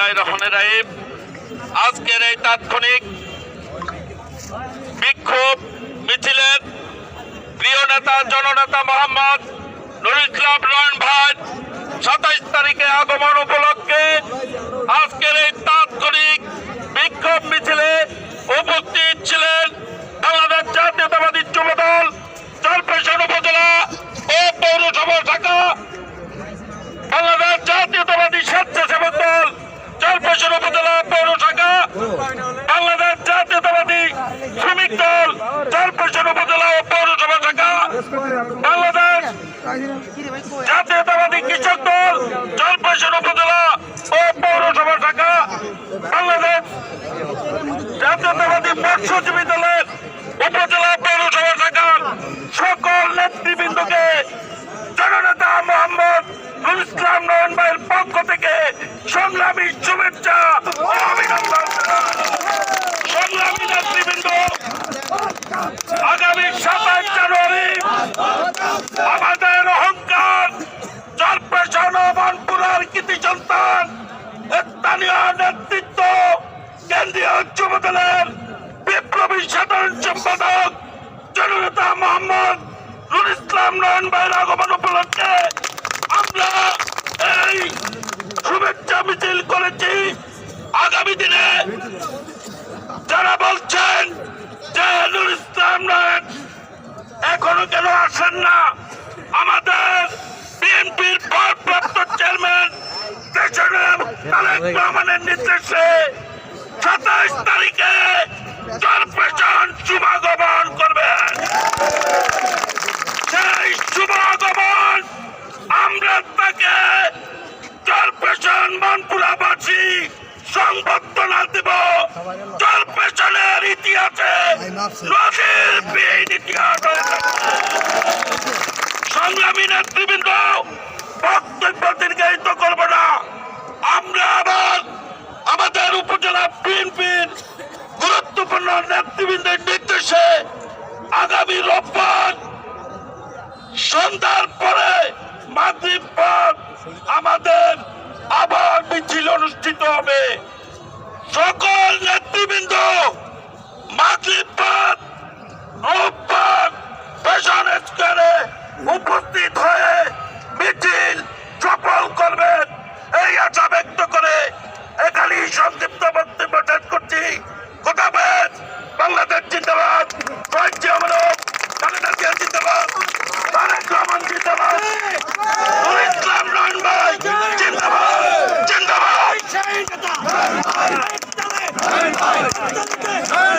বিসমিল্লাহ রহমান রাহিম। আজকের এই তাৎক্ষণিক বিক্ষোভ মিছিলের প্রিয় নেতা, জননেতা মোহাম্মদ নুরুল ইসলাম নয়ন ভাট সাতাইশ তারিখে আগমন উপলক্ষে জাতীয়তাবাদী কৃষক দল জলপাইশন উপজেলা ও পৌরসভা ঢাকা বাংলাদেশ জাতীয়তাবাদী মৎস্যজীবী দলের উপজেলা নেতৃত্ব কেন্দ্রীয় উচ্চ দলের বিপ্লবী সাধারণ সম্পাদক জননেতা মোহাম্মদ নুর ইসলাম নয়ন ভাইয়ের আগমন উপলক্ষে আমরা তারেক রহমানের নির্দেশে সাতাইশ তারিখে কর্পোরেশন শুভাগমন করবেন সেই শুভাগমন আমরা তাকে কর্পোরেশন মনপুরাবাসী সংবর্ধনা দেব। কর্পোরেশনের ইতিহাসে নদীর বিহীন ইতিহাস। সংগ্রামী নেতৃবৃন্দ বক্তব্য দীর্ঘায়িত করব না আমরা আবার আমাদের উপজেলা বিএনপির গুরুত্বপূর্ণ নেতৃবৃন্দের নির্দেশে আগামী রোববার সন্ধ্যার পরে মাগরিব পর আমাদের আবার মিছিল অনুষ্ঠিত হবে। সকল নেতৃবৃন্দ মাগরিব পর রোববার পেশন স্কোয়ারে উপস্থিত 真对。